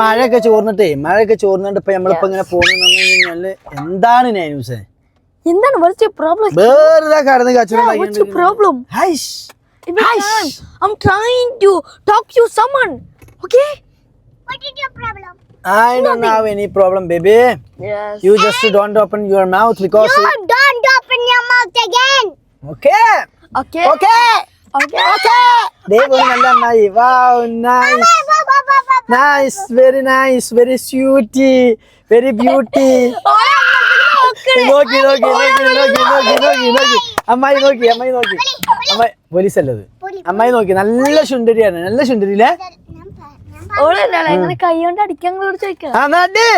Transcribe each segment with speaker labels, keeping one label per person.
Speaker 1: മഴയൊക്കെ ചോർന്നിട്ടേ മഴയൊക്കെ ചോർന്നിട്ട് ഇപ്പൊ നമ്മളിപ്പോ ഇങ്ങനെ പോകുന്നുണ്ടെങ്കിൽ എന്താണ് ന്യൂസ്
Speaker 2: എന്താണ്? വെറുതെ പ്രോബ്ലം
Speaker 1: വേറെ കടന്ന് കച്ചവടം
Speaker 2: okay What is your problem?
Speaker 1: I don't have any problem, baby.
Speaker 2: yes
Speaker 1: You just don't open your mouth because.
Speaker 2: you don't open your mouth again
Speaker 1: Okay.
Speaker 2: okay
Speaker 1: Okay.
Speaker 2: okay
Speaker 1: Okay. പോയി നല്ല അമ്മായി. Wow, nice. Nice, very nice, very sweetie, very beauty. നോക്കി നോക്കി നോക്കി നോക്കി നോക്കി നോക്കി നോക്കി അമ്മായി നോക്കി അമ്മായി നോക്കി അമ്മായി പോലീസ് അല്ലത് അമ്മായി നോക്കി നല്ല സുന്ദരിയാണ് നല്ല സുന്ദരിയില്ലേ
Speaker 2: ഓളല്ല ഇങ്ങനെ കൈ കൊണ്ട് അടിക്കാൻ ചോദിക്കാം?
Speaker 1: ആ നടി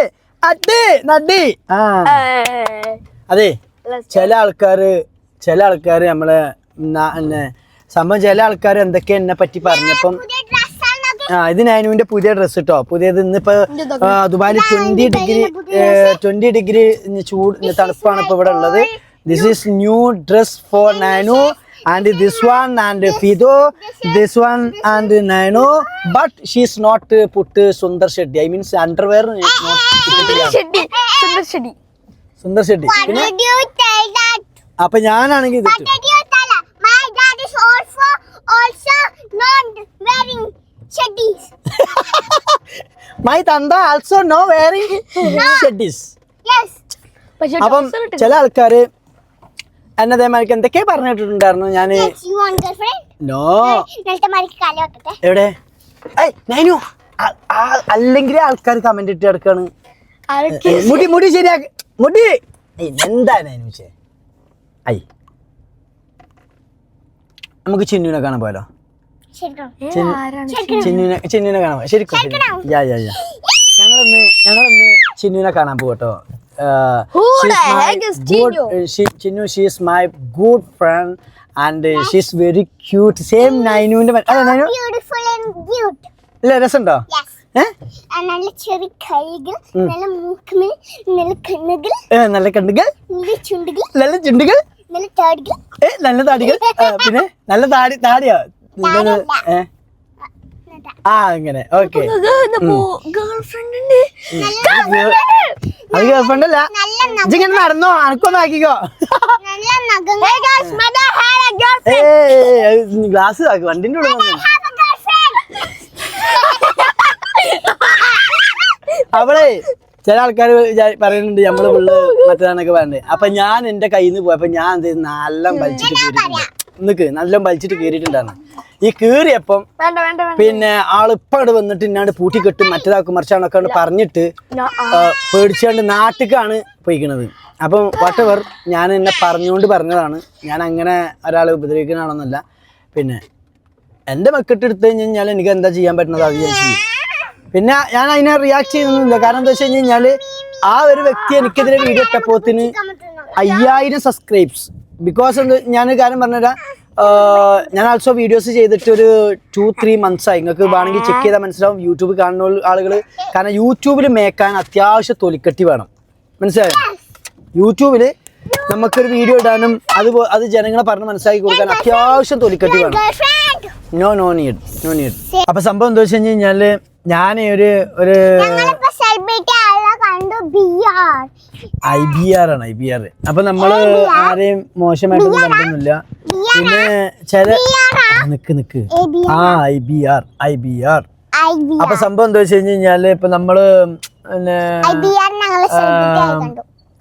Speaker 1: അടി നടി. ആ. അതെ ചില ആൾക്കാര് ചില ആൾക്കാര് നമ്മളെ സംഭവം ചില ആൾക്കാർ എന്തൊക്കെ എന്നെ പറ്റി പറഞ്ഞപ്പം ആ ഇത് നൈനുവിന്റെ പുതിയ ഡ്രസ് കേട്ടോ പുതിയത് ഇന്നിപ്പോ ദുബായിൽ ട്വന്റി ഡിഗ്രി ട്വന്റി ഡിഗ്രി ചൂട് തണുപ്പാണ് ഇപ്പൊ ഇവിടെ ഉള്ളത്. This is new dress for Nainu and this one and Fido this one and Nainu but she's not put Sundar ഷെഡ്ഡി ഐ മീൻസ് അണ്ടർവെയർ
Speaker 2: ഷെഡി സുന്ദർ ഷെഡി
Speaker 1: സുന്ദർ ഷെഡ്ഡി പിന്നെ അപ്പൊ ഞാനാണെങ്കിൽ ഇത് ഇട്ടു. മൈ തന്ത ആൾസോ നോ വെയറിംഗ് ഷെഡ്ഡീസ്
Speaker 2: പക്ഷെ
Speaker 1: അപ്പം ചില ആൾക്കാര് എന്നെ അതേമാതിരിക്ക് എന്തൊക്കെയാ പറഞ്ഞിട്ടുണ്ടായിരുന്നു ഞാൻ നോ എവിടെ? നൈനു അല്ലെങ്കിൽ ആൾക്കാർ കമന്റ് ഇട്ട് കിടക്കാണ് മുടി മുടി ശരിയാക്കി മുടി. എന്താണ് എന്താ നൈനു ചേ ഐ. നമുക്ക് ചിന്നുവിനെ കാണാൻ പോയാലോ? ചിന്നുവിനെ ചിന്നുവിനെ കാണാൻ ശരിക്കും ശരി. യാ യാ യാ. ഞങ്ങളൊന്ന് ഞങ്ങളൊന്ന് ചിന്നുവിനെ കാണാൻ പോകട്ടോ
Speaker 2: Who the heck is Chinnu?
Speaker 1: Chinnu she's my good friend and she's very cute same നൈനുവിന്റെ അല്ല നൈനു
Speaker 3: ബ്യൂട്ടിഫുൾ ആൻഡ് ക്യൂട്ട്
Speaker 1: ഇല്ല രസമുണ്ടോ
Speaker 3: യെസ്
Speaker 1: ഏ?
Speaker 3: നല്ല ചെറിയ കൈകൾ നല്ല മൂക്കുമേൽ നല്ല കണ്ണുകൾ.
Speaker 1: ഏ, നല്ല കണ്ണുകൾ.
Speaker 3: നല്ല ചുണ്ടുകൾ.
Speaker 1: നല്ല ചുണ്ടുകൾ.
Speaker 3: നല്ല താടികൾ.
Speaker 1: ഏ നല്ല താടികൾ. ആ, പിന്നെ നല്ല താടി താടിയോ? ഏ? ആ അങ്ങനെ. ഓക്കെ. അത് ഗേൾഫ്രണ്ട് അല്ല ഇജിങ്ങനെ നടന്നോ? അനക്കൊന്നും ആക്കിക്കോ. ഗ്ലാസ് ആക്കി വണ്ടിന്റെ ഉള്ളിൽ. അവളെ ചില ആൾക്കാർ പറയുന്നുണ്ട് നമ്മൾ പിള്ളേർ മറ്റേതാണൊക്കെ പറയണ്ടേ അപ്പൊ ഞാൻ എന്റെ കയ്യിൽ നിന്ന് പോയപ്പോ ഞാൻ എന്ത് ചെയ്തു? നല്ല വലിച്ചിട്ട് നിക്ക് നല്ല വലിച്ചിട്ട് കയറിയിട്ടുണ്ടായിരുന്നു ഈ കീറിയപ്പം പിന്നെ ആളിപ്പാട് വന്നിട്ട് ഇന്നാണ്ട് പൂട്ടി കെട്ടും മറ്റേതാക്കും മറിച്ചാണൊക്കെ പറഞ്ഞിട്ട് പേടിച്ചാണ്ട് നാട്ടിക്കാണ് പോയിക്കണത്. അപ്പം വട്ടവർ ഞാൻ എന്നെ പറഞ്ഞുകൊണ്ട് പറഞ്ഞതാണ്. ഞാൻ അങ്ങനെ ഒരാളെ ഉപദ്രവിക്കുന്നതാണെന്നല്ല പിന്നെ എന്റെ മക്കിട്ട് എടുത്തു കഴിഞ്ഞാൽ എനിക്ക് എന്താ ചെയ്യാൻ പറ്റുന്നത് അത് ഞാൻ ചെയ്യും പിന്നെ ഞാൻ അതിനെ റിയാക്ട് ചെയ്യുന്നില്ല കാരണം എന്താ വെച്ച് കഴിഞ്ഞാൽ ആ ഒരു വ്യക്തി എനിക്കെതിരെ വീഡിയോ ഇട്ടപ്പോത്തിന് അയ്യായിരം സബ്സ്ക്രൈബ്സ് ബിക്കോസ് എന്ത് ഞാനൊരു കാര്യം പറഞ്ഞുതരാം. ഞാൻ ആൾസോ വീഡിയോസ് ചെയ്തിട്ട് ഒരു ടു ത്രീ മന്ത്സ് ആയി. നിങ്ങൾക്ക് വേണമെങ്കിൽ ചെക്ക് ചെയ്താൽ മനസ്സിലാവും. യൂട്യൂബ് കാണുന്ന ആളുകൾ കാരണം യൂട്യൂബിൽ മേക്കാൻ അത്യാവശ്യം തൊലിക്കട്ടി വേണം. മനസ്സിലായോ? യൂട്യൂബിൽ നമുക്കൊരു വീഡിയോ ഇടാനും അത് അത് ജനങ്ങളെ പറഞ്ഞ് മനസ്സിലാക്കി കൊടുക്കാൻ അത്യാവശ്യം തൊലിക്കട്ടി വേണം. No no need no need അപ്പൊ സംഭവം എന്താ വെച്ച് കഴിഞ്ഞാൽ ഞാൻ ഒരു ഒരു
Speaker 3: ഞങ്ങളിപ്പോ celebrity ആളെ കണ്ടു ബിആർ
Speaker 1: ഐ ബി ആർ ആണ് ഐ ബി ആർ അപ്പൊ നമ്മൾ ആരെയും മോശമായിട്ടൊന്നും കണ്ടൊന്നുമില്ല പിന്നെ ചില നിക്ക് നിക്ക്. ആ? I B R I B R അപ്പൊ സംഭവം എന്താ വെച്ച് കഴിഞ്ഞാൽ ഇപ്പൊ നമ്മൾ പിന്നെ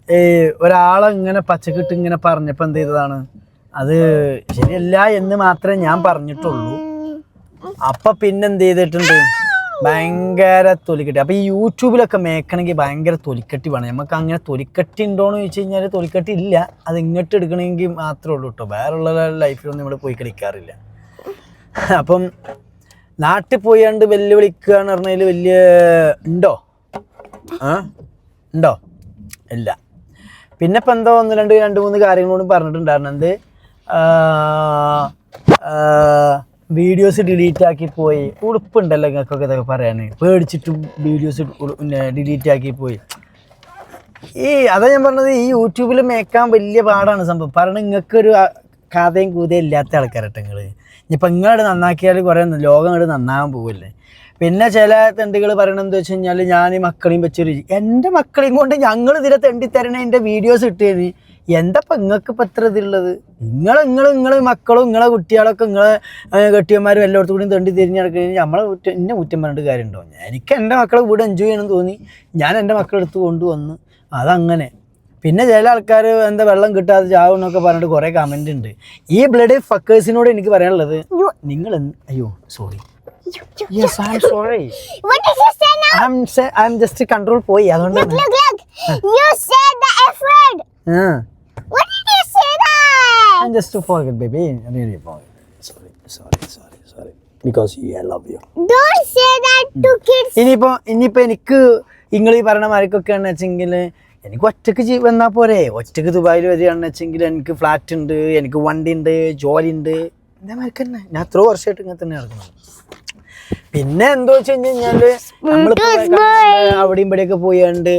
Speaker 1: ഈ ഒരാളെ ഇങ്ങനെ പച്ചക്കിട്ട് ഇങ്ങനെ പറഞ്ഞപ്പോ എന്ത് ചെയ്തതാണ്? അത് ശരിയല്ല എന്ന് മാത്രമേ ഞാൻ പറഞ്ഞിട്ടുള്ളൂ. അപ്പൊ പിന്നെന്ത് ചെയ്തിട്ടുണ്ട്? ഭയങ്കര തൊലിക്കട്ടി. അപ്പൊ ഈ യൂട്യൂബിലൊക്കെ മേക്കണമെങ്കിൽ ഭയങ്കര തൊലിക്കട്ടി വേണം നമുക്ക് അങ്ങനെ തൊലിക്കട്ടി ഉണ്ടോന്ന് ചോദിച്ചു കഴിഞ്ഞാൽ തൊലിക്കട്ടി ഇല്ല അത് ഇങ്ങോട്ട് എടുക്കണമെങ്കിൽ മാത്രമേ ഉള്ളൂ കേട്ടോ വേറെയുള്ള ലൈഫിലൊന്നും നമ്മൾ പോയി കളിക്കാറില്ല. അപ്പം നാട്ടിൽ പോയാണ്ട് വെല്ലുവിളിക്കുക എന്ന് പറഞ്ഞാൽ വലിയ ഉണ്ടോ ആ? ഉണ്ടോ ഇല്ല. പിന്നെ ഇപ്പം എന്തോ ഒന്ന് രണ്ട് രണ്ട് മൂന്ന് കാര്യങ്ങളോടും പറഞ്ഞിട്ടുണ്ടായിരുന്നു. എന്ത്? വീഡിയോസ് ഡിലീറ്റ് ആക്കി പോയി. ഉടുപ്പുണ്ടല്ലോ നിങ്ങൾക്കൊക്കെ ഇതൊക്കെ പറയാൻ പേടിച്ചിട്ടും വീഡിയോസ് ഡിലീറ്റ് ആക്കി പോയി. ഈ അതാ ഞാൻ പറഞ്ഞത് ഈ യൂട്യൂബിൽ മേക്കാൻ വലിയ പാടാണ് സംഭവം. കാരണം നിങ്ങൾക്കൊരു കഥയും കൂതയും ഇല്ലാത്ത ആൾക്കാരട്ടെ നിങ്ങൾ ഇനിയിപ്പോൾ നിങ്ങളവിടെ നന്നാക്കിയാൽ കുറേ ലോകം അങ്ങോട്ട് നന്നാകാൻ പോവില്ലേ. പിന്നെ ചില തെണ്ടികൾ പറയണമെന്ന് വെച്ച് കഴിഞ്ഞാൽ ഞാൻ ഈ മക്കളെയും വെച്ചൊരു എന്റെ മക്കളെയും കൊണ്ട് ഞങ്ങൾ ഇതിലെ തെണ്ടി തരണ എന്റെ വീഡിയോസ് ഇട്ടേന്. എന്താ ഇപ്പം നിങ്ങൾക്ക് ഇപ്പം എത്ര ഇതുള്ളത് നിങ്ങൾ നിങ്ങൾ നിങ്ങൾ മക്കളും നിങ്ങളെ കുട്ടികളൊക്കെ നിങ്ങളെ കെട്ടിയന്മാരും എല്ലായിടത്തും കൂടി തണ്ടി തിരിഞ്ഞ് നടക്കുന്നത് നമ്മളെ കുറ്റം എന്നെ കുറ്റം പറഞ്ഞിട്ട് കാര്യമുണ്ടോ എനിക്ക് എന്റെ മക്കളെ കൂടെ എൻജോയ് ചെയ്യണം തോന്നി. ഞാൻ എന്റെ മക്കളെ എടുത്ത് കൊണ്ടുവന്ന്. അതങ്ങനെ. പിന്നെ ചില ആൾക്കാർ എന്താ വെള്ളം കിട്ടാതെ ചാവും എന്നൊക്കെ പറഞ്ഞിട്ട് കുറേ കമന്റ് ഉണ്ട് ഈ ബ്ലഡ് ഫക്കേഴ്സിനോട് എനിക്ക് പറയാനുള്ളത് നിങ്ങൾ അയ്യോ sorry yes I am sorry
Speaker 3: What did you say now?
Speaker 1: I am I am just control പോയി. അതുകൊണ്ട്
Speaker 3: Look, look. You said the F word.
Speaker 1: ആ
Speaker 3: What did you say that?
Speaker 1: I'm just to forget, baby. Really forget. Sorry, sorry, sorry, sorry. Because you, I love you.
Speaker 3: Don't say that to kids.
Speaker 1: ഇനിയിപ്പോ ഇനിയിപ്പോ എനിക്ക് നിങ്ങൾ ഈ പറഞ്ഞ മാർക്കൊക്കെ മാർക്കൊക്കെയാണെന്ന് വെച്ചെങ്കിൽ എനിക്ക് ഒറ്റയ്ക്ക് വന്നാൽ പോരെ ഒറ്റയ്ക്ക് ദുബായിൽ വരികയാണെന്ന് വെച്ചെങ്കിൽ എനിക്ക് ഫ്ലാറ്റ് ഉണ്ട് എനിക്ക് വണ്ടി ഉണ്ട് ജോലി ഉണ്ട് എന്താ മാർക്ക് തന്നെ ഞാൻ എത്രയോ വർഷമായിട്ട് ഇങ്ങനെ തന്നെ നടക്കുന്നത് പിന്നെ എന്തോ വെച്ച് കഴിഞ്ഞ് കഴിഞ്ഞാൽ നമ്മളിപ്പോ അവിടെയും ഇവിടെയൊക്കെ പോയാണ്ട്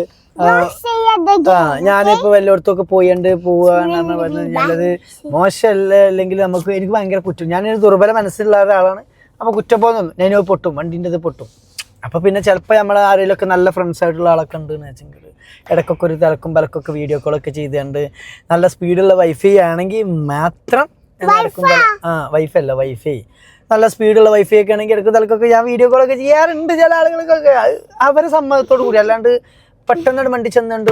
Speaker 1: ആ. ഞാനിപ്പോ വല്ലയിടത്തൊക്കെ പോയിണ്ട് പോവാന്ന് പറഞ്ഞു കഴിഞ്ഞാലത് മോശമല്ല അല്ലെങ്കിൽ നമുക്ക് എനിക്ക് ഭയങ്കര കുറ്റം. ഞാനൊരു ദുർബല മനസ്സിലുള്ള ഒരാളാണ്. അപ്പൊ കുറ്റബോധം ഞാൻ ഞാനോ പൊട്ടും. വണ്ടിന്റെ ഇത് പൊട്ടും. അപ്പൊ പിന്നെ ചിലപ്പോൾ നമ്മൾ ആരെങ്കിലുമൊക്കെ നല്ല ഫ്രണ്ട്സ് ആയിട്ടുള്ള ആളൊക്കെ ഉണ്ട് എന്ന് വെച്ചെങ്കിൽ ഇടയ്ക്കൊക്കെ ഒരു തിരക്കും പലക്കൊക്കെ വീഡിയോ കോളൊക്കെ ചെയ്തുകൊണ്ട് നല്ല സ്പീഡുള്ള വൈഫൈ ആണെങ്കിൽ മാത്രം ആ വൈഫൈ അല്ല വൈഫൈ നല്ല സ്പീഡുള്ള വൈഫൈ ഒക്കെ ആണെങ്കിൽ ഇടയ്ക്ക് തലക്കൊക്കെ ഞാൻ വീഡിയോ കോളൊക്കെ ചെയ്യാറുണ്ട് ചില ആളുകൾക്കൊക്കെ. അവരെ സമ്മതത്തോടു കൂടി. അല്ലാണ്ട് പെട്ടെന്ന് വണ്ടി ചെന്നുകൊണ്ട്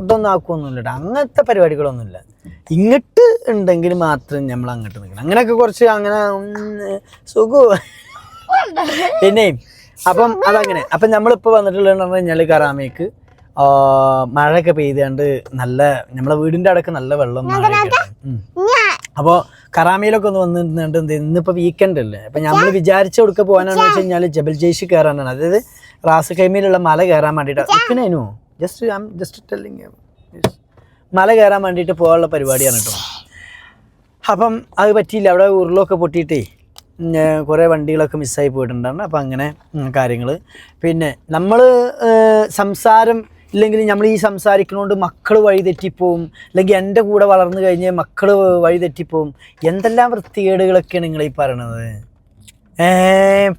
Speaker 1: ഇതൊന്നും ആക്കുമൊന്നുമില്ല അങ്ങനത്തെ പരിപാടികളൊന്നുമില്ല. ഇങ്ങോട്ട് ഉണ്ടെങ്കിൽ മാത്രം നമ്മൾ അങ്ങോട്ട് നിൽക്കണം അങ്ങനെയൊക്കെ കുറച്ച് അങ്ങനെ സുഖം. പിന്നെ അപ്പം അതങ്ങനെ. അപ്പം നമ്മളിപ്പോൾ വന്നിട്ടുള്ളതെന്ന് പറഞ്ഞു കഴിഞ്ഞാൽ കറാമയ്ക്ക് മഴയൊക്കെ പെയ്തുകൊണ്ട് നല്ല നമ്മളെ വീടിന്റെ അടക്ക് നല്ല വെള്ളം. അപ്പോൾ കറാമയിലൊക്കെ ഒന്ന് വന്നിട്ടുണ്ട് ഇന്നിപ്പോൾ വീക്കെൻഡ് അല്ലേ? അപ്പം നമ്മൾ വിചാരിച്ച കൊടുക്ക പോകാനാണെന്ന് വെച്ച് കഴിഞ്ഞാൽ ജബൽ ജയ്ഷ് കയറാനാണ് അതായത് റാസ് കൈമയിലുള്ള മല കയറാൻ വേണ്ടിയിട്ട്. പിന്നെ അതിനു ജസ്റ്റ് ഐ ജസ്റ്റ് ടെല്ലിങ് മല കയറാൻ വേണ്ടിയിട്ട് പോകാനുള്ള പരിപാടിയാണ് കേട്ടോ. അപ്പം അത് പറ്റിയില്ല. അവിടെ ഉരുളൊക്കെ പൊട്ടിയിട്ടേ കുറേ വണ്ടികളൊക്കെ മിസ്സായി പോയിട്ടുണ്ടാണ് അപ്പം അങ്ങനെ കാര്യങ്ങൾ പിന്നെ നമ്മൾ സംസാരം ഇല്ലെങ്കിൽ നമ്മൾ ഈ സംസാരിക്കുന്നതുകൊണ്ട് മക്കൾ വഴി തെറ്റിപ്പോവും. അല്ലെങ്കിൽ എന്റെ കൂടെ വളർന്നു കഴിഞ്ഞ് മക്കൾ വഴി തെറ്റിപ്പോവും. എന്തെല്ലാം വൃത്തികേടുകളൊക്കെയാണ് നിങ്ങൾ ഈ പറയണത്?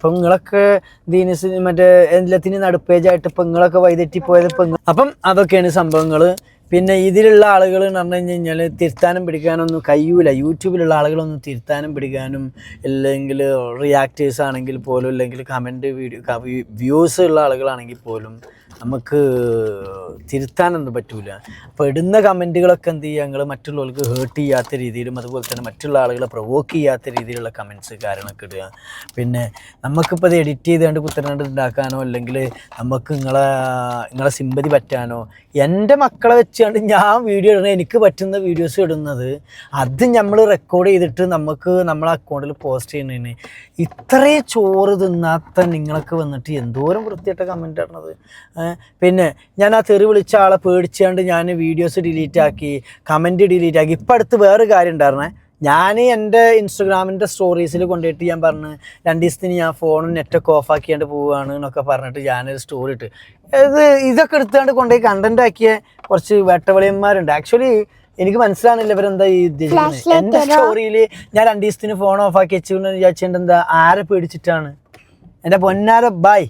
Speaker 1: നിങ്ങളൊക്കെ ദീനസ് മറ്റേ എല്ലാത്തിനും നടുപ്പേജായിട്ട് പെങ്ങളൊക്കെ വൈതെറ്റി പോയത് പെങ്ങൾ അപ്പം അതൊക്കെയാണ് സംഭവങ്ങൾ പിന്നെ ഇതിലുള്ള ആളുകൾ എന്ന് പറഞ്ഞു കഴിഞ്ഞ് കഴിഞ്ഞാൽ തിരുത്താനും പിടിക്കാനൊന്നും കഴിയൂല. യൂട്യൂബിലുള്ള ആളുകളൊന്നും തിരുത്താനും പിടിക്കാനും അല്ലെങ്കിൽ റിയാക്റ്റേഴ്സ് ആണെങ്കിൽ പോലും അല്ലെങ്കിൽ കമന്റ് വീഡിയോ വ്യൂസ് ഉള്ള ആളുകളാണെങ്കിൽ പോലും നമുക്ക് തിരുത്താനൊന്നും പറ്റൂല. അപ്പോൾ ഇടുന്ന കമന്റുകളൊക്കെ എന്ത് ചെയ്യുക? ഞങ്ങൾ മറ്റുള്ളവർക്ക് ഹേർട്ട് ചെയ്യാത്ത രീതിയിലും അതുപോലെ തന്നെ മറ്റുള്ള ആളുകളെ പ്രൊവോക്ക് ചെയ്യാത്ത രീതിയിലുള്ള കമന്റ്സ് കാര്യങ്ങളൊക്കെ ഇടുക. പിന്നെ നമുക്കിപ്പോൾ ഇത് എഡിറ്റ് ചെയ്തുകൊണ്ട് കുത്തനാണ്ട് ഉണ്ടാക്കാനോ അല്ലെങ്കിൽ നമുക്ക് നിങ്ങളെ നിങ്ങളെ സിമ്പതി പറ്റാനോ എന്റെ മക്കളെ വെച്ചുകൊണ്ട് ഞാൻ വീഡിയോ ഇടുന്നത്. എനിക്ക് പറ്റുന്ന വീഡിയോസ് ഇടുന്നത്. അത് നമ്മൾ റെക്കോർഡ് ചെയ്തിട്ട് നമുക്ക് നമ്മളെ അക്കൗണ്ടിൽ പോസ്റ്റ് ചെയ്യുന്നതിന് ഇത്രയും ചോറ് തിന്നാത്ത നിങ്ങളൊക്കെ വന്നിട്ട് എന്തോരം വൃത്തിയായിട്ട കമന്റ് ഇടണത്? പിന്നെ ഞാൻ ആ തെറി വിളിച്ച ആളെ പേടിച്ചുകൊണ്ട് ഞാൻ വീഡിയോസ് ഡിലീറ്റ് ആക്കി കമന്റ് ഡിലീറ്റ് ആക്കി. ഇപ്പം അടുത്ത് വേറൊരു കാര്യം ഉണ്ടായിരുന്നേ. ഞാൻ എന്റെ ഇൻസ്റ്റഗ്രാമിന്റെ സ്റ്റോറീസിൽ കൊണ്ടുപോയിട്ട് ഞാൻ പറഞ്ഞു രണ്ട് ദിവസത്തിന് ഞാൻ ഫോണും നെറ്റൊക്കെ ഓഫ് ആക്കിയാണ്ട് പോവുകയാണ് എന്നൊക്കെ പറഞ്ഞിട്ട് ഞാനൊരു സ്റ്റോറി ഇട്ട്. ഇത് ഇതൊക്കെ എടുത്തുകൊണ്ട് കൊണ്ടുപോയി കണ്ടന്റ് ആക്കിയ കുറച്ച് വേട്ടവളിയന്മാരുണ്ട്. ആക്ച്വലി എനിക്ക് മനസ്സിലാകുന്നില്ല ഇവരെന്താ ഈ ഉദ്ദേശിക്കുന്നത്
Speaker 3: എന്റെ?
Speaker 1: സ്റ്റോറിയിൽ ഞാൻ രണ്ട് ദിവസത്തിന് ഫോൺ ഓഫ് ആക്കി വെച്ചുകൊണ്ട് വിചാരിച്ചിട്ടുണ്ട് എന്താ ആരെ പേടിച്ചിട്ടാണ്? എന്റെ പൊന്നാര ബായ്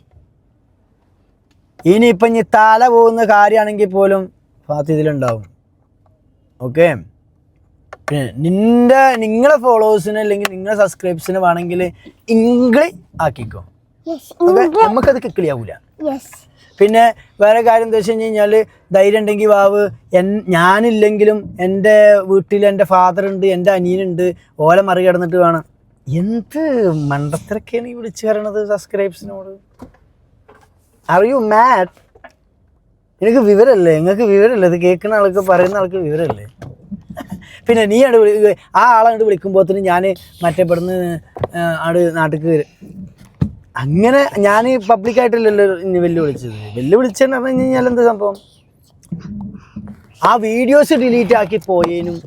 Speaker 1: ഇനിയിപ്പം ഇനി തല പോകുന്ന കാര്യമാണെങ്കിൽ പോലും ഫാത്ത് ഇതിലുണ്ടാവും. ഓക്കെ പിന്നെ നിന്റെ നിങ്ങളെ ഫോളോവേഴ്സിന് അല്ലെങ്കിൽ നിങ്ങളെ സബ്സ്ക്രൈബ്സിന് വേണമെങ്കിൽ ഇംഗ്ലി ആക്കിക്കോ. ഓക്കെ നമുക്കത് കിക്കിളിയാവൂല. പിന്നെ വേറെ കാര്യം എന്താ വെച്ച് കഴിഞ്ഞ് കഴിഞ്ഞാൽ ധൈര്യം ഉണ്ടെങ്കിൽ വാവ് എൻ ഞാനില്ലെങ്കിലും എന്റെ വീട്ടിൽ എന്റെ ഫാദർ ഉണ്ട് എന്റെ അനിയനുണ്ട് ഓല മറികടന്നിട്ട് വേണം. എന്ത് മണ്ടത്തിലൊക്കെയാണ് ഈ വിളിച്ചു പറയണത് സബ്സ്ക്രൈബ്സിനോട് ആർ യു മാഡ് എനിക്ക് വിവരമല്ലേ? നിങ്ങൾക്ക് വിവരമല്ലേ? ഇത് കേൾക്കുന്ന ആൾക്ക് പറയുന്ന ആൾക്ക് വിവരമല്ലേ? പിന്നെ നീ ആണ് വിളി ആ ആളാണ്ട് വിളിക്കുമ്പോഴത്തേനും ഞാൻ മറ്റേ പെടുന്ന് ആട് നാട്ടിൽ വരും. അങ്ങനെ ഞാൻ പബ്ലിക്കായിട്ടല്ലല്ലോ ഇനി വെല്ലുവിളിച്ചത്. വെല്ലുവിളിച്ചെന്ന് പറഞ്ഞു കഴിഞ്ഞാൽ എന്ത് സംഭവം? ആ വീഡിയോസ് ഡിലീറ്റ് ആക്കി പോയേനും.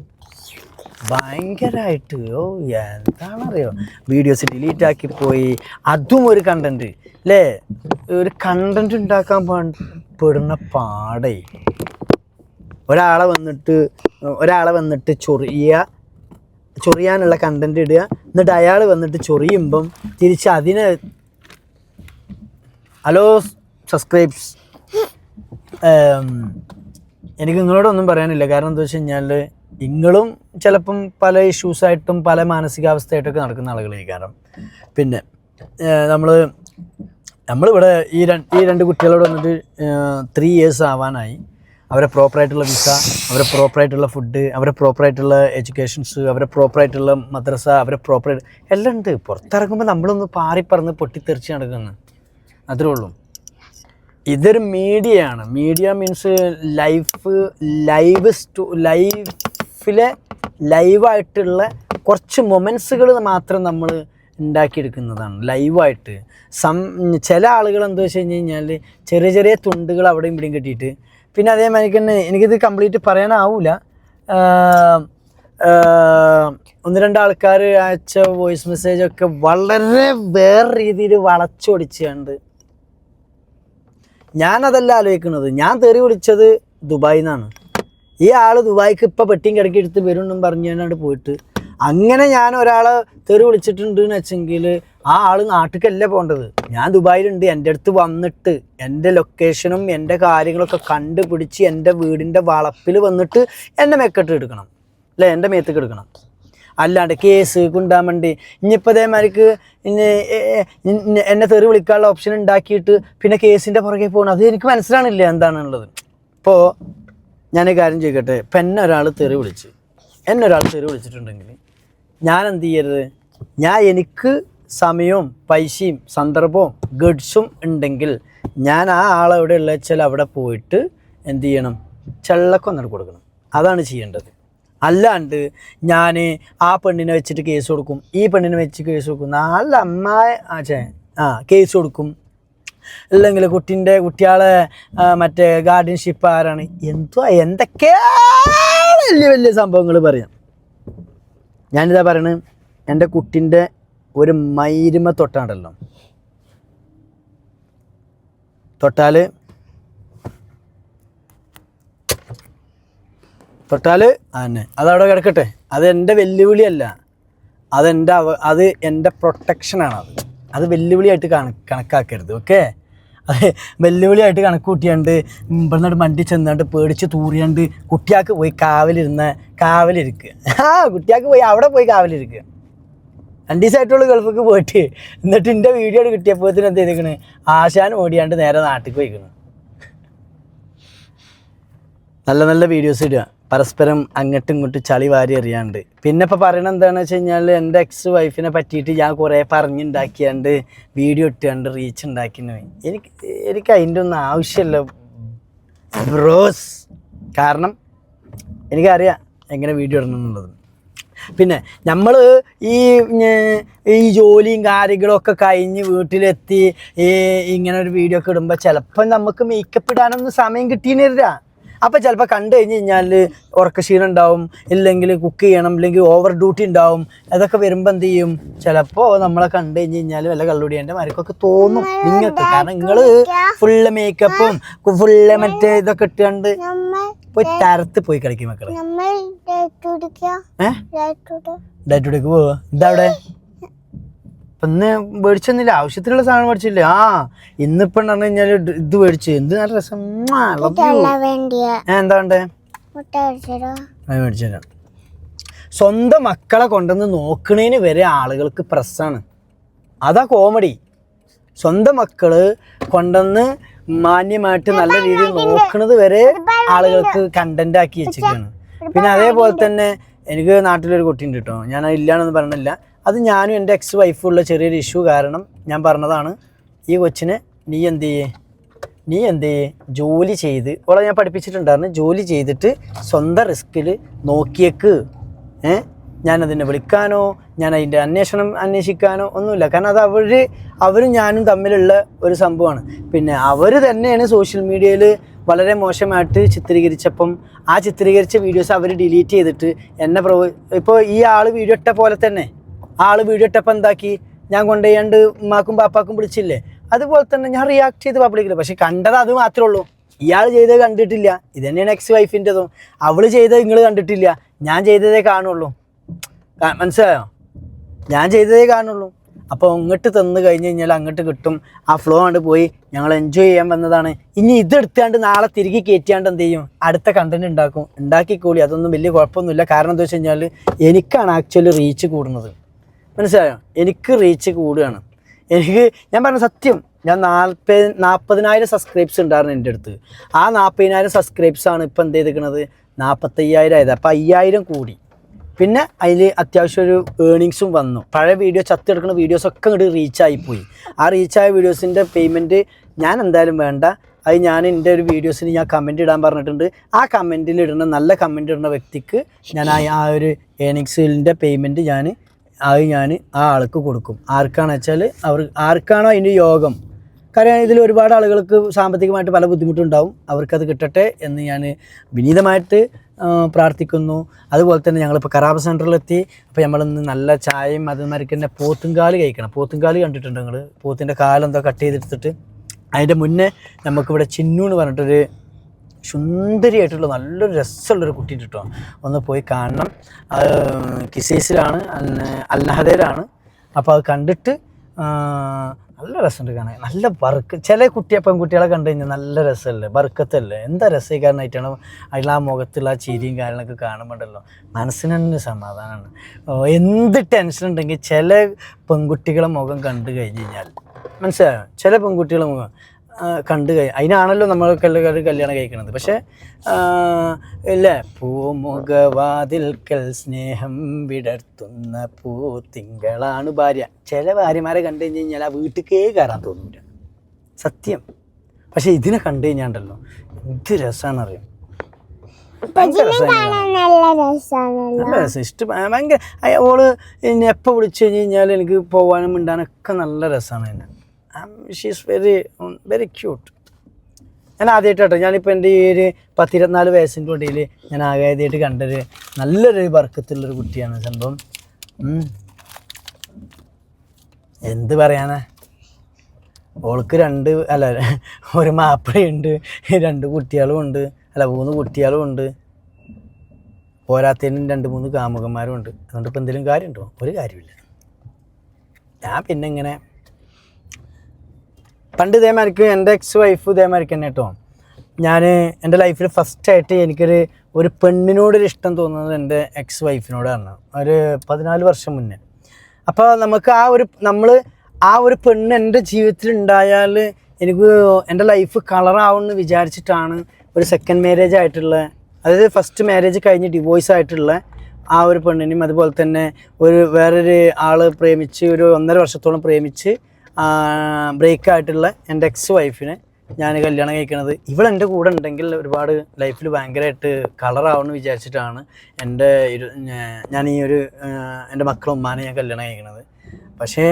Speaker 1: ഭയങ്കരമായിട്ട് ഓ എന്താണറിയോ വീഡിയോസ് ഡിലീറ്റ് ആക്കി പോയി. അതും ഒരു കണ്ടന്റ് അല്ലേ ഒരു കണ്ടന്റ് ഉണ്ടാക്കാൻ പെടുന്ന പാടേ. ഒരാളെ വന്നിട്ട് ഒരാളെ വന്നിട്ട് ചൊറിയ ചൊറിയാനുള്ള കണ്ടന്റ് ഇടുക. എന്നിട്ട് അയാൾ വന്നിട്ട് ചൊറിയുമ്പം തിരിച്ച് അതിനെ ഹലോ സബ്സ്ക്രൈബ്സ് എനിക്ക് നിങ്ങളോടൊന്നും പറയാനില്ല. കാരണം എന്താ വെച്ച് കഴിഞ്ഞാൽ നിങ്ങളും ചിലപ്പം പല ഇഷ്യൂസായിട്ടും പല മാനസികാവസ്ഥയായിട്ടൊക്കെ നടക്കുന്ന ആളുകളായി കാരണം പിന്നെ നമ്മൾ നമ്മളിവിടെ ഈ രണ്ട് ഈ രണ്ട് കുട്ടികളോട് വന്നിട്ട് ത്രീ ഇയേഴ്സ് ആവാനായി. അവരെ പ്രോപ്പറായിട്ടുള്ള വിസ അവരെ പ്രോപ്പറായിട്ടുള്ള ഫുഡ് അവരെ പ്രോപ്പറായിട്ടുള്ള എഡ്യൂക്കേഷൻസ് അവരെ പ്രോപ്പറായിട്ടുള്ള മദ്രസ അവരെ പ്രോപ്പറായിട്ട് എല്ലാം ഉണ്ട്. പുറത്തിറങ്ങുമ്പോൾ നമ്മളൊന്ന് പാറിപ്പറന്ന് പൊട്ടിത്തെറിച്ച് നടക്കുന്നു അത്രേ ഉള്ളൂ. ഇതൊരു മീഡിയ ആണ് മീഡിയ മീൻസ് ലൈഫ് ലൈവ് സ്റ്റോ ലൈഫിലെ ലൈവായിട്ടുള്ള കുറച്ച് മൊമെൻസുകൾ മാത്രം നമ്മൾ ഉണ്ടാക്കിയെടുക്കുന്നതാണ് ലൈവായിട്ട് സം ചില ആളുകൾ എന്താ വെച്ച് കഴിഞ്ഞ് കഴിഞ്ഞാൽ ചെറിയ ചെറിയ തുണ്ടുകൾ അവിടെയും ഇവിടെയും കെട്ടിയിട്ട് പിന്നെ അതേമാതിരി തന്നെ എനിക്കിത് കംപ്ലീറ്റ് പറയാനാവില്ല ഒന്ന് രണ്ട് ആൾക്കാർ അയച്ച വോയിസ് മെസ്സേജൊക്കെ വളരെ വേറെ രീതിയിൽ വളച്ചൊടിച്ചുകൊണ്ട് ഞാനതല്ല ആലോചിക്കുന്നത്. ഞാൻ തെറി വിളിച്ചത് ദുബായിൽ നിന്നാണ് ഈ ആൾ ദുബായിക്ക് ഇപ്പം പെട്ടിയും കിടക്കി എടുത്ത് വരുമെന്നും പറഞ്ഞു ഞാനവിടെ പോയിട്ട് അങ്ങനെ ഞാൻ ഒരാളെ തെറി വിളിച്ചിട്ടുണ്ട് എന്ന് വെച്ചെങ്കിൽ ആ ആൾ നാട്ടിലേക്കല്ല പോകേണ്ടത് ഞാൻ ദുബായിലുണ്ട് എന്റെ അടുത്ത് വന്നിട്ട് എന്റെ ലൊക്കേഷനും എന്റെ കാര്യങ്ങളൊക്കെ കണ്ടുപിടിച്ച് എന്റെ വീടിന്റെ വളപ്പിൽ വന്നിട്ട് എന്റെ മേക്കെട്ട് എടുക്കണം. അല്ലേ? എന്റെ മേത്തേക്ക് എടുക്കണം. അല്ലാണ്ട് കേസ് കുണ്ടാമണ്ടി ഇനിയിപ്പോൾ അതേമാതിരിക്ക് എന്നെ തെറി വിളിക്കാനുള്ള ഓപ്ഷൻ ഉണ്ടാക്കിയിട്ട് പിന്നെ കേസിന്റെ പുറകെ പോകണം. അത് എനിക്ക് മനസ്സിലാണില്ല എന്താണുള്ളത് ഇപ്പോൾ ഞാൻ കാര്യം ചോദിക്കട്ടെ? ഇപ്പം എന്നെ ഒരാൾ തെറി വിളിച്ച് എന്നെ തെറി വിളിച്ചിട്ടുണ്ടെങ്കിൽ ഞാൻ എന്ത് ചെയ്യരുത് ഞാൻ എനിക്ക് സമയവും പൈസയും സന്ദർഭവും ഗഡ്സും ഉണ്ടെങ്കിൽ ഞാൻ ആ ആളെവിടെ ഉള്ള വെച്ചാൽ അവിടെ പോയിട്ട് എന്ത് ചെയ്യണം ചെള്ളക്കം ചെള്ളക്കൊന്നിട്ട് കൊടുക്കണം. അതാണ് ചെയ്യേണ്ടത്. അല്ലാണ്ട് ഞാൻ ആ പെണ്ണിനെ വെച്ചിട്ട് കേസ് കൊടുക്കും ഈ പെണ്ണിനെ വെച്ച് കേസ് കൊടുക്കും നാല് അമ്മായ ആ ആ കേസ് കൊടുക്കും. അല്ലെങ്കിൽ കുട്ടീന്റെ കുട്ടികളെ മറ്റേ ഗാർഡിയൻഷിപ്പ് ആരാണ്? എന്തുവാ എന്തൊക്കെയാ വലിയ വലിയ സംഭവങ്ങൾ പറയാം. ഞാനിതാ പറയണത് എന്റെ കുട്ടിന്റെ ഒരു മൈരുമ തൊട്ടാണ്ടല്ലോ തൊട്ടാൽ തൊട്ടാൽ അതന്നെ. അതവിടെ കിടക്കട്ടെ. അത് എന്റെ വെല്ലുവിളിയല്ല. അതെന്റെ അവ അത് എന്റെ പ്രൊട്ടക്ഷനാണ് അത് അത് വെല്ലുവിളിയായിട്ട് കണ കണക്കാക്കരുത് ഓക്കെ? അത് വെല്ലുവിളിയായിട്ട് കണക്ക് കൂട്ടിയാണ്ട് ഇവിടുന്ന് മണ്ടി ചെന്നാണ്ട് പേടിച്ച് തൂറിയാണ്ട് കുട്ടിയാൾക്ക് പോയി കാവലിരുന്ന കാവലിരിക്കുക ആ കുട്ടിയാൾക്ക് പോയി അവിടെ പോയി കാവലിരിക്കുക രണ്ട് ദിവസമായിട്ടുള്ള ഗൾഫിക്ക് പോയിട്ട്. എന്നിട്ട് എന്റെ വീഡിയോ കിട്ടിയപ്പോഴത്തേനും എന്ത് ചെയ്തേക്കണ്? ആശാൻ ഓടിയാണ്ട് നേരെ നാട്ടിൽ പോയിക്കണ്. നല്ല നല്ല വീഡിയോസ് ഇടുക. പരസ്പരം അങ്ങോട്ടും ഇങ്ങോട്ടും ചളി വാരി എറിയാണ്ട്. പിന്നെ ഇപ്പോൾ പറയണത് എന്താണെന്ന് വെച്ച് കഴിഞ്ഞാൽ എന്റെ എക്സ് വൈഫിനെ പറ്റിയിട്ട് ഞാൻ കുറേ പറഞ്ഞുണ്ടാക്കിയാണ്ട് വീഡിയോ ഇട്ടാണ്ട് റീച്ച് ഉണ്ടാക്കിന് എനിക്ക് എനിക്ക് അതിന്റെ ഒന്നും ആവശ്യമില്ല ബ്രോസ് കാരണം എനിക്കറിയാം എങ്ങനെ വീഡിയോ ഇടണം എന്നുള്ളത്. പിന്നെ നമ്മൾ ഈ ഈ ജോലിയും കാര്യങ്ങളും ഒക്കെ കഴിഞ്ഞ് വീട്ടിലെത്തി ഈ ഇങ്ങനെ ഒരു വീഡിയോ ഒക്കെ ഇടുമ്പോൾ ചിലപ്പോൾ നമുക്ക് മേക്കപ്പ് ഇടാനൊന്നും സമയം കിട്ടിയില്ല അപ്പോൾ ചിലപ്പോൾ കണ്ടു കഴിഞ്ഞ് കഴിഞ്ഞാൽ ഉറക്കക്ഷീണം ഉണ്ടാവും ഇല്ലെങ്കിൽ കുക്ക് ചെയ്യണം ഇല്ലെങ്കിൽ ഓവർ ഡ്യൂട്ടി ഉണ്ടാവും. അതൊക്കെ വരുമ്പോൾ എന്ത് ചെയ്യും? ചിലപ്പോൾ നമ്മളെ കണ്ടു കഴിഞ്ഞ് കഴിഞ്ഞാൽ വല്ല കള്ളുടിയന്റെ മരക്കൊക്കെ തോന്നും നിങ്ങൾക്ക് കാരണം നിങ്ങൾ ഫുള്ള് മേക്കപ്പും ഫുള്ള് മറ്റേ ഇതൊക്കെ ഇട്ടുകൊണ്ട് പോയി തരത്ത് പോയി കളിക്കും മക്കളെ.
Speaker 3: ഡേറ്റ്
Speaker 1: പോവാ എന്താ അവിടെ ഇപ്പൊ ഇന്ന് മേടിച്ചൊന്നുമില്ല. ആവശ്യത്തിനുള്ള സാധനം മേടിച്ചില്ല? ആ ഇന്നിപ്പം പറഞ്ഞു കഴിഞ്ഞാൽ ഇത് മേടിച്ചു. എന്ത് നല്ല രസം. എന്താ വേണ്ടേ
Speaker 3: മുട്ട കഴിച്ചോ
Speaker 1: അത് മേടിച്ചു തരാം. സ്വന്തം മക്കളെ കൊണ്ടുവന്ന് നോക്കണേന് വരെ ആളുകൾക്ക് പ്രസ്സാണ് അതാ കോമഡി സ്വന്തം മക്കൾ കൊണ്ടുവന്ന് മാന്യമായിട്ട് നല്ല രീതിയിൽ നോക്കണത് വരെ ആളുകൾക്ക് കണ്ടന്റ് ആക്കി വെച്ചിരിക്കുകയാണ് പിന്നെ അതേപോലെ തന്നെ എനിക്ക് നാട്ടിലൊരു കുട്ടിയുണ്ട് കേട്ടോ. ഞാൻ ഇല്ലാന്നൊന്നും പറഞ്ഞില്ല. അത് ഞാനും എന്റെ എക്സ് വൈഫും ഉള്ള ചെറിയൊരു ഇഷ്യൂ കാരണം ഞാൻ പറഞ്ഞതാണ് ഈ കൊച്ചിനെ നീ എന്ത് ചെയ്യേ? നീ എന്ത് ചെയ്യേ? ജോലി ചെയ്ത് ഓളെ ഞാൻ പഠിപ്പിച്ചിട്ടുണ്ടായിരുന്നു ജോലി ചെയ്തിട്ട് സ്വന്തം റിസ്കിൽ നോക്കിയേക്ക്. ഏ? ഞാനതിനെ വിളിക്കാനോ ഞാൻ അതിന്റെ അന്വേഷണം അന്വേഷിക്കാനോ ഒന്നുമില്ല. കാരണം അത് അവർ അവരും ഞാനും തമ്മിലുള്ള ഒരു സംഭവമാണ്. പിന്നെ അവർ തന്നെയാണ് സോഷ്യൽ മീഡിയയിൽ വളരെ മോശമായിട്ട് ചിത്രീകരിച്ചപ്പം ആ ചിത്രീകരിച്ച വീഡിയോസ് അവർ ഡിലീറ്റ് ചെയ്തിട്ട് എന്നെ പ്രവ ഇപ്പോൾ ഈ ആൾ വീഡിയോ ഇട്ട പോലെ തന്നെ ആൾ വീഡിയോ ഇട്ടപ്പോൾ എന്താക്കി? ഞാൻ കൊണ്ടുപോയാണ്ട് ഉമ്മാക്കും പാപ്പാക്കും വിളിച്ചില്ലേ അതുപോലെ തന്നെ ഞാൻ റിയാക്ട് ചെയ്ത് പബ്ലിക്കിൽ പക്ഷെ കണ്ടത് അത് മാത്രമേ ഉള്ളൂ. ഇയാൾ ചെയ്തത് കണ്ടിട്ടില്ല. ഇത് തന്നെയാണ് എക്സ് വൈഫിന്റെതും അവൾ ചെയ്തത് നിങ്ങൾ കണ്ടിട്ടില്ല. ഞാൻ ചെയ്തതേ കാണുള്ളൂ. മനസ്സിലായോ? ഞാൻ ചെയ്തതേ കാണുള്ളൂ. അപ്പോൾ അങ്ങോട്ട് തന്നു കഴിഞ്ഞ് കഴിഞ്ഞാൽ അങ്ങോട്ട് കിട്ടും. ആ ഫ്ലോ ആണ് പോയി. ഞങ്ങൾ എൻജോയ് ചെയ്യാൻ വന്നതാണ്. ഇനി ഇതെടുത്താണ്ട് നാളെ തിരികെ കയറ്റിയാണ്ട് എന്ത് ചെയ്യും? അടുത്ത കണ്ടന്റ് ഉണ്ടാക്കും. ഉണ്ടാക്കിക്കൂളി. അതൊന്നും വലിയ കുഴപ്പമൊന്നുമില്ല. കാരണം എന്താ വെച്ച് കഴിഞ്ഞാൽ എനിക്കാണ് ആക്ച്വലി റീച്ച് കൂടുന്നത്. മനസ്സിലായോ? എനിക്ക് റീച്ച് കൂടുകയാണ്. എനിക്ക് ഞാൻ പറഞ്ഞ സത്യം ഞാൻ നാൽപ്പത് നാൽപ്പതിനായിരം സബ്സ്ക്രൈബ്സ് ഉണ്ടായിരുന്നു എന്റെ അടുത്ത്. ആ നാൽപ്പതിനായിരം സബ്സ്ക്രൈബ്സ് ആണ് ഇപ്പം എന്ത് ചെയ്തിരിക്കുന്നത് നാൽപ്പത്തയ്യായിരം ആയത്. അപ്പം അയ്യായിരം കൂടി. പിന്നെ അതിൽ അത്യാവശ്യം ഒരു ഏണിങ്സും വന്നു. പഴയ വീഡിയോ ചത്തെടുക്കുന്ന വീഡിയോസൊക്കെ ഇങ്ങോട്ട് റീച്ചായി പോയി ആ റീച്ചായ വീഡിയോസിന്റെ പേയ്മെന്റ് ഞാൻ എന്തായാലും വേണ്ട. അത് ഞാൻ എന്റെ ഒരു വീഡിയോസിന് ഞാൻ കമന്റ് ഇടാൻ പറഞ്ഞിട്ടുണ്ട്. ആ കമന്റിൽ ഇടുന്ന നല്ല കമന്റ് ഇടുന്ന വ്യക്തിക്ക് ഞാൻ ആ ഒരു ഏണിങ്സിന്റെ പേയ്മെന്റ് ഞാൻ അത് ഞാൻ ആ ആൾക്ക് കൊടുക്കും. ആർക്കാണെന്ന് വെച്ചാൽ അവർ ആർക്കാണോ അതിന്റെ യോഗം? കാരണം ഇതിൽ ഒരുപാട് ആളുകൾക്ക് സാമ്പത്തികമായിട്ട് പല ബുദ്ധിമുട്ടുണ്ടാവും. അവർക്കത് കിട്ടട്ടെ എന്ന് ഞാൻ വിനീതമായിട്ട് പ്രാർത്ഥിക്കുന്നു. അതുപോലെ തന്നെ ഞങ്ങളിപ്പോൾ കറാബ് സെന്ററിലെത്തി. അപ്പോൾ നമ്മളിന്ന് നല്ല ചായയും അതുമാതിരി തന്നെ പോത്തുംകാൽ കഴിക്കണം. പോത്തുംകാൽ കണ്ടിട്ടുണ്ട് നിങ്ങൾ? പോത്തിന്റെ കാലെന്തോ കട്ട് ചെയ്തെടുത്തിട്ട്. അതിന്റെ മുന്നേ നമുക്കിവിടെ ചിന്നു എന്ന് പറഞ്ഞിട്ടൊരു സുന്ദരിയായിട്ടുള്ള നല്ലൊരു രസമുള്ളൊരു കുട്ടി ഉണ്ട് ഒന്ന് പോയി കാണണം. കിസേസിലാണ് അൽനഹദയിലാണ്. അപ്പോൾ അത് കണ്ടിട്ട് നല്ല രസമുണ്ട് കാണാൻ. നല്ല വർക്ക് ചില കുട്ടിയെ പെൺകുട്ടികളെ കണ്ടു കഴിഞ്ഞാൽ നല്ല രസമല്ലേ? വർക്കത്തല്ലേ എന്താ രസീകാരനായിട്ടാണ് അതിൽ ആ മുഖത്തുള്ള ആ ചിരിയും കാര്യങ്ങളൊക്കെ കാണുമ്പോണ്ടല്ലോ? മനസ്സിന് തന്നെ സമാധാനമാണ്. എന്ത് ടെൻഷൻ ഉണ്ടെങ്കിൽ ചില പെൺകുട്ടികളെ മുഖം കണ്ടു കഴിഞ്ഞ് കഴിഞ്ഞാൽ മനസ്സിലായോ? ചില പെൺകുട്ടികളെ മുഖം കണ്ടു കഴി അതിനാണല്ലോ നമ്മൾ കല്ലുകാർ കല്യാണം കഴിക്കുന്നത് പക്ഷേ ഇല്ലേ? പൂമുഖവാതിൽക്കൽ സ്നേഹം വിടർത്തുന്ന പൂ തിങ്കളാണ് ഭാര്യ. ചില ഭാര്യമാരെ കണ്ടു കഴിഞ്ഞ് കഴിഞ്ഞാൽ ആ വീട്ടിലേക്കേ കയറാൻ തോന്നില്ല സത്യം. പക്ഷെ ഇതിനെ കണ്ടു കഴിഞ്ഞാണ്ടല്ലോ എന്ത് രസമാണ് അറിയാം ഭയങ്കര
Speaker 3: നല്ല
Speaker 1: രസം. ഇഷ്ടം. ഭയങ്കര ഓൾ എന്നെ എപ്പോൾ വിളിച്ചു കഴിഞ്ഞ് കഴിഞ്ഞാൽ എനിക്ക് പോകാനും മിണ്ടാനൊക്കെ നല്ല രസമാണ് എന്നെ ഷീസ് വെരി വെരി ക്യൂട്ട് ഞാൻ ആദ്യമായിട്ടോ ഞാനിപ്പോൾ എന്റെ ഈ ഒരു പത്തിരുപത്തിനാല് വയസ്സിന്റെ ഇടയിൽ ഞാൻ ആദ്യമായിട്ട് കണ്ടൊരു നല്ലൊരു വർക്കത്തുള്ളൊരു കുട്ടിയാണ് സംഭവം. എന്ത് പറയാനാ? ഓൾക്ക് രണ്ട് അല്ല ഒരു മാപ്പിളയുണ്ട് രണ്ട് കുട്ടികളും ഉണ്ട് അല്ല മൂന്ന് കുട്ടികളും ഉണ്ട്. പോരാത്തതിനും രണ്ട് മൂന്ന് കാമുകന്മാരും ഉണ്ട്. അതുകൊണ്ട് ഇപ്പോൾ എന്തെങ്കിലും കാര്യമുണ്ടോ? ഒരു കാര്യമില്ല ഞാൻ പിന്നെ ഇങ്ങനെ പണ്ട് ഇതേമാതിരിക്ക് എന്റെ എക്സ് വൈഫ് ഇതേമാതിരിക്ക് തന്നെ കേട്ടോ ഞാൻ എന്റെ ലൈഫിൽ ഫസ്റ്റായിട്ട് എനിക്കൊരു ഒരു പെണ്ണിനോടൊരു ഇഷ്ടം തോന്നുന്നത് എന്റെ എക്സ് വൈഫിനോടാണ് ഒരു പതിനാല് വർഷം മുന്നേ. അപ്പോൾ നമുക്ക് ആ ഒരു നമ്മൾ ആ ഒരു പെണ്ണ് എന്റെ ജീവിതത്തിൽ ഉണ്ടായാൽ എനിക്ക് എന്റെ ലൈഫ് കളറാവുമെന്ന് വിചാരിച്ചിട്ടാണ് ഒരു സെക്കൻഡ് മാരേജ് ആയിട്ടുള്ള അതായത് ഫസ്റ്റ് മാരേജ് കഴിഞ്ഞ് ഡിവോഴ്സ് ആയിട്ടുള്ള ആ ഒരു പെണ്ണിനും അതുപോലെ തന്നെ ഒരു വേറൊരു ആൾ പ്രേമിച്ച് ഒരു ഒന്നര വർഷത്തോളം പ്രേമിച്ച് ബ്രേക്ക് ആയിട്ടുള്ള എന്റെ എക്സ് വൈഫിനെ ഞാൻ കല്യാണം കഴിക്കണത്. ഇവൾ എന്റെ കൂടെ ഉണ്ടെങ്കിൽ ഒരുപാട് ലൈഫിൽ ഭയങ്കരമായിട്ട് എന്ന് വിചാരിച്ചിട്ടാണ് എന്റെ ഇരു ഞാൻ ഈ ഒരു എന്റെ മക്കളും ഉമ്മാനെ ഞാൻ കല്യാണം കഴിക്കണത്. പക്ഷേ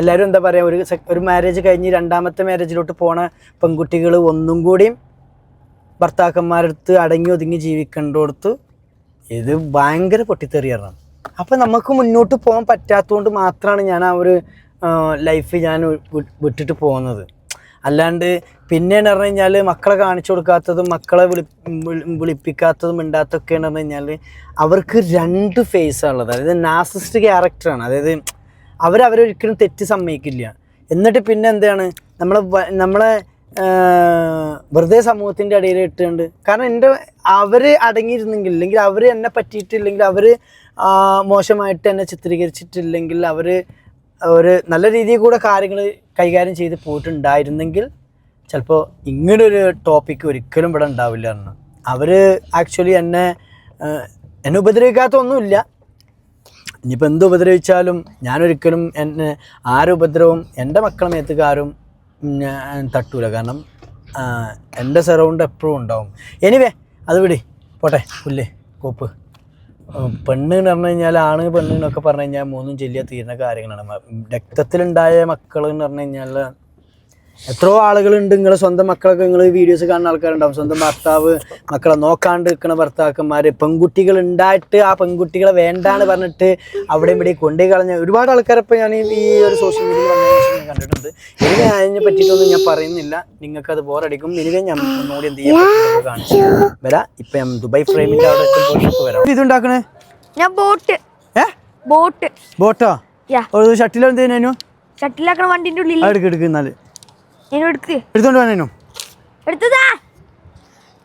Speaker 1: എല്ലാവരും എന്താ പറയുക ഒരു ഒരു മാരേജ് കഴിഞ്ഞ് രണ്ടാമത്തെ മാരേജിലോട്ട് പോണ പെൺകുട്ടികൾ ഒന്നും കൂടിയും ഭർത്താക്കന്മാരടുത്ത് അടങ്ങി ഒതുങ്ങി ജീവിക്കേണ്ടടുത്ത് ഇത് ഭയങ്കര പൊട്ടിത്തെറിയാണ് അപ്പം നമുക്ക് മുന്നോട്ട് പോകാൻ പറ്റാത്തതുകൊണ്ട് മാത്രമാണ് ഞാൻ ആ ഒരു ലൈഫ് ഞാൻ വിട്ടിട്ട് പോകുന്നത്. അല്ലാണ്ട് പിന്നെയെന്ന് പറഞ്ഞു കഴിഞ്ഞാൽ മക്കളെ കാണിച്ചു കൊടുക്കാത്തതും മക്കളെ വിളി വിളി- വിളിപ്പിക്കാത്തതും മിണ്ടാത്തൊക്കെ എന്ന് പറഞ്ഞു കഴിഞ്ഞാൽ അവർക്ക് രണ്ട് ഫേസാണുള്ളത് അതായത് നാസിസ്റ്റ് ക്യാരക്ടറാണ് അതായത് അവരവരൊരിക്കലും തെറ്റ് സമ്മതിക്കില്ല. എന്നിട്ട് പിന്നെ എന്താണ്? നമ്മളെ നമ്മളെ വെറുതെ സമൂഹത്തിന്റെ ഇടയിൽ ഇട്ടുകൊണ്ട് കാരണം എന്റെ അവർ അടങ്ങിയിരുന്നെങ്കിൽ അല്ലെങ്കിൽ അവർ എന്നെ പറ്റിയിട്ടില്ലെങ്കിൽ അവർ മോശമായിട്ട് എന്നെ ചിത്രീകരിച്ചിട്ടില്ലെങ്കിൽ അവർ ഒരു നല്ല രീതിയിൽ കൂടെ കാര്യങ്ങൾ കൈകാര്യം ചെയ്ത് പോയിട്ടുണ്ടായിരുന്നെങ്കിൽ ചിലപ്പോൾ ഇങ്ങനൊരു ടോപ്പിക്ക് ഒരിക്കലും ഇവിടെ ഉണ്ടാവില്ല എന്ന്. അവർ ആക്ച്വലി എന്നെ എന്നെ ഉപദ്രവിക്കാത്ത ഒന്നുമില്ല ഇനിയിപ്പോൾ എന്ത് ഉപദ്രവിച്ചാലും ഞാനൊരിക്കലും എന്നെ ആരും ഉപദ്രവം എന്റെ മക്കളെ മേത്തുകാരും ഞാൻ തട്ടൂല. കാരണം എന്റെ സറൗണ്ട് എപ്പോഴും ഉണ്ടാവും. എനിവേ അത് വിടി. പോട്ടെ പുല്ലേ കോപ്പ്. പെണ്ണ് എന്ന് പറഞ്ഞു കഴിഞ്ഞാൽ ആണ് പെണ്ണ് എന്നൊക്കെ പറഞ്ഞു കഴിഞ്ഞാൽ മൂന്നും ചെല്ലിയ തീരുന്ന കാര്യങ്ങളാണ്. രക്തത്തിലുണ്ടായ മക്കൾ എന്ന് പറഞ്ഞു കഴിഞ്ഞാൽ എത്രയോ ആളുകളുണ്ട് നിങ്ങളെ സ്വന്തം മക്കളൊക്കെ നിങ്ങൾ വീഡിയോസ് കാണുന്ന ആൾക്കാരുണ്ടാവും. സ്വന്തം ഭർത്താവ് മക്കളെ നോക്കാണ്ട് നിൽക്കുന്ന ഭർത്താക്കന്മാര് പെൺകുട്ടികൾ ഉണ്ടായിട്ട് ആ പെൺകുട്ടികളെ വേണ്ടാന്ന് പറഞ്ഞിട്ട് അവിടെ ഇവിടെ കൊണ്ടേ കളഞ്ഞ ഒരുപാട് ആൾക്കാരെ ഇപ്പൊ ഞാൻ ഈ ഒരു സോഷ്യൽ മീഡിയയിൽ വന്നതിന് കണ്ടിട്ടുണ്ട്. എനിക്ക് അതിനെ പറ്റിയിട്ടൊന്നും ഞാൻ പറയുന്നില്ല. നിങ്ങൾക്ക് അത് ബോറടിക്കും ഇനി ഞാൻ ഒന്നുകൂടി എന്ത് ചെയ്യാൻ കാണിച്ചു. വരാം. ഇപ്പൊ ഞാൻ ദുബായ് ഫ്രെയിമിന്റെ അവിടെ എത്തുമ്പോൾ വരാം. ഇതുണ്ടാക്കണേ
Speaker 2: ഞാൻ ബോട്ട്
Speaker 1: ഏ?
Speaker 2: ബോട്ട്
Speaker 1: ബോട്ടോ
Speaker 2: യാ
Speaker 1: ഒരു
Speaker 2: ഷട്ടിലാക്കണ വണ്ടിന്റെ ഉള്ളിൽ
Speaker 1: എടുക്ക് എടുക്ക് എന്നാൽ.
Speaker 2: ഞാൻ എടുക്ക്.
Speaker 1: എടുത്തോണ്ട് വേണേനു
Speaker 2: എടുത്തതാ.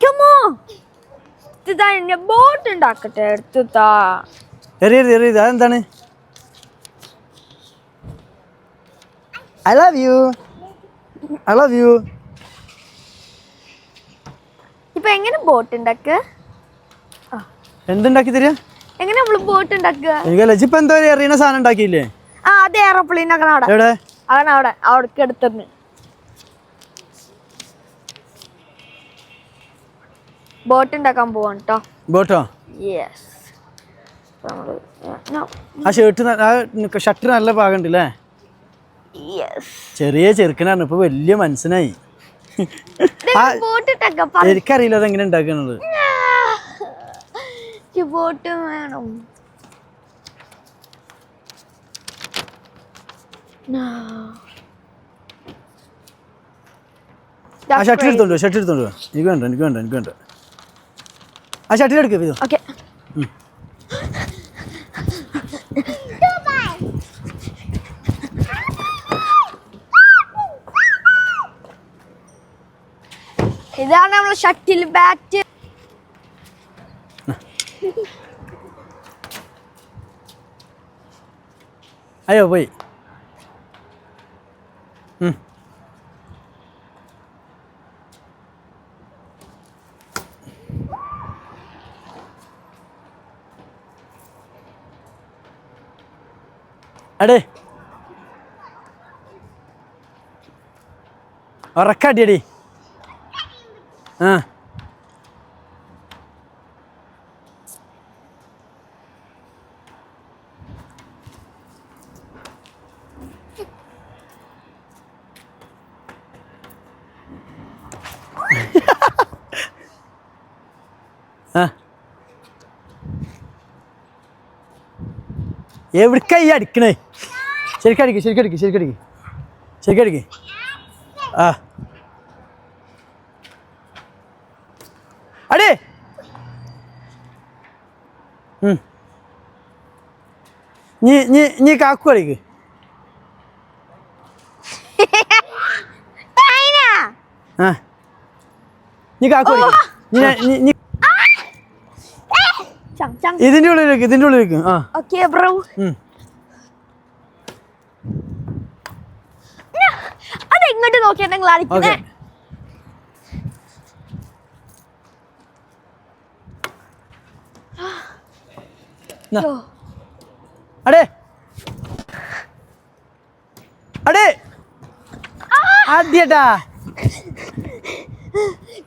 Speaker 2: കമോ എടുത്തതാ ബോട്ട് ഉണ്ടാക്കട്ടെ എടുത്തതാ.
Speaker 1: എറിയരുത് എറിയരുത്. അതെന്താണ്? I love you I love you
Speaker 2: ഇപ്പൊ എങ്ങനെ ബോട്ട് ഉണ്ടാക്കുക
Speaker 1: എന്തുണ്ടാക്കി തരിക
Speaker 2: എങ്ങനെ നമ്മൾ ബോട്ട് ഉണ്ടാക്കുക?
Speaker 1: എനിക്കല്ല ഇപ്പൊ എന്തോ എറിയണ സാധനം ഉണ്ടാക്കിയില്ലേ?
Speaker 2: ആ അത് എയറോപ്ലെയിൻ ആക്കണ അവിടെ.
Speaker 1: എവിടെ?
Speaker 2: അവൻ അവിടെ അവിടേക്ക് ബോട്ട് ഉണ്ടാക്കാൻ പോവാണ് കേട്ടോ
Speaker 1: ബോട്ടോ
Speaker 2: യെസ്
Speaker 1: ആ ഷർട്ട് ഷർട്ട് നല്ല
Speaker 2: പാകണ്ടല്ലേ
Speaker 1: ചെറിയ ചെറുക്കനാണ് ഇപ്പൊ വലിയ മനസ്സിനായി. എനിക്കറിയില്ല അതെങ്ങനെ ഉണ്ടാക്കുന്നത്
Speaker 2: ബോട്ട് വേണം.
Speaker 1: ഷർട്ട് എടുത്തോണ്ടോ ഷർട്ട് എടുത്തോണ്ടോ. എനിക്ക് വേണ്ട എനിക്ക് വേണ്ട എനിക്ക് വേണ്ട. ആ ഷട്ടിൽ എടുക്കുക ഇത്
Speaker 2: ഓക്കെ. ഇതാണ് നമ്മൾ ഷട്ടിൽ ബാറ്റ്.
Speaker 1: അയ്യോ പോയി. അടേ ഉറക്കാട്ടിയടി ആ ആ. എവിടക്കാ ഈ അടിക്കണേ? ശരിക്കടിക്ക് ശരിക്കടിക്ക് ശരിക്കടിക്ക് ശരിക്കടിക്ക് ആ. അടേ. നീ നീ നീ കാക്കു കളിക്ക്. ആ. നീ കാക്കു കളിക്ക്. നീ നീ- ഇതിന്റെ ഉള്ളിലേക്ക് ഇതിന്റെ ഉള്ളിലേക്ക് ആ.
Speaker 2: Okay bro. അത് എങ്ങോട്ട് നോക്കിയാ നിങ്ങൾ അടിക്കുന്നേ.
Speaker 1: അടേ. അടേ. ആദ്യട്ടാ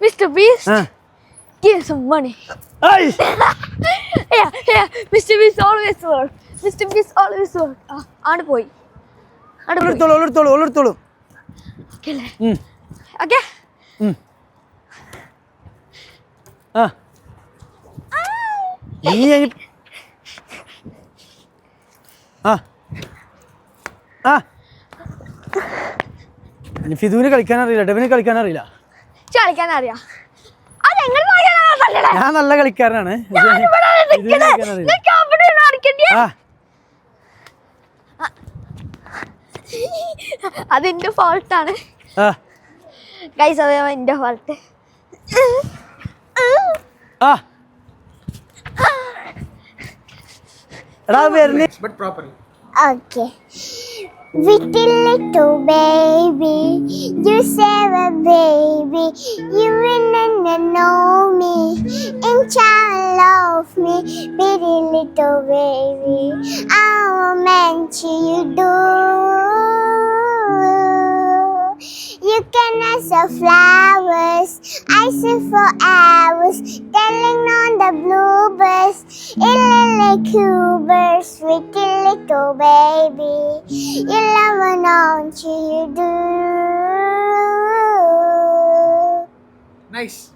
Speaker 2: Mister Beast give some money
Speaker 1: I.
Speaker 2: yeah yeah always mister work. Always always ആണ് പോയി. ആണ് പോയി.
Speaker 1: ഒളിർത്തോളൂ ഒളിർത്തോളൂ ഒളിർത്തോളൂ.
Speaker 2: ഓക്കെ അല്ലേ? ഓക്കെ.
Speaker 1: ആ. നീ ആ. ഫിദുവിന് കളിക്കാൻ അറിയില്ല ഡെവിന് കളിക്കാൻ അറിയില്ല.
Speaker 2: കളിക്കാൻ അറിയാം.
Speaker 1: ഞാൻ നല്ല കളിക്കാരനാണ്.
Speaker 2: അതെന്റെ ഫോൾട്ടാണ്
Speaker 1: ആ.
Speaker 2: ഗൈസ് അത് എന്റെ ഫോൾട്ട്
Speaker 1: ആ. എടാ വരുന്നേ.
Speaker 3: Properly Pretty little baby, you save a baby, you wanna know me, and child love me, pretty little baby, I'm meant to you do. You can ask the flowers, I sit for hours, telling on the bluebirds. best. Illy Cooper, sweet little baby. You love and don't you do?
Speaker 1: Nice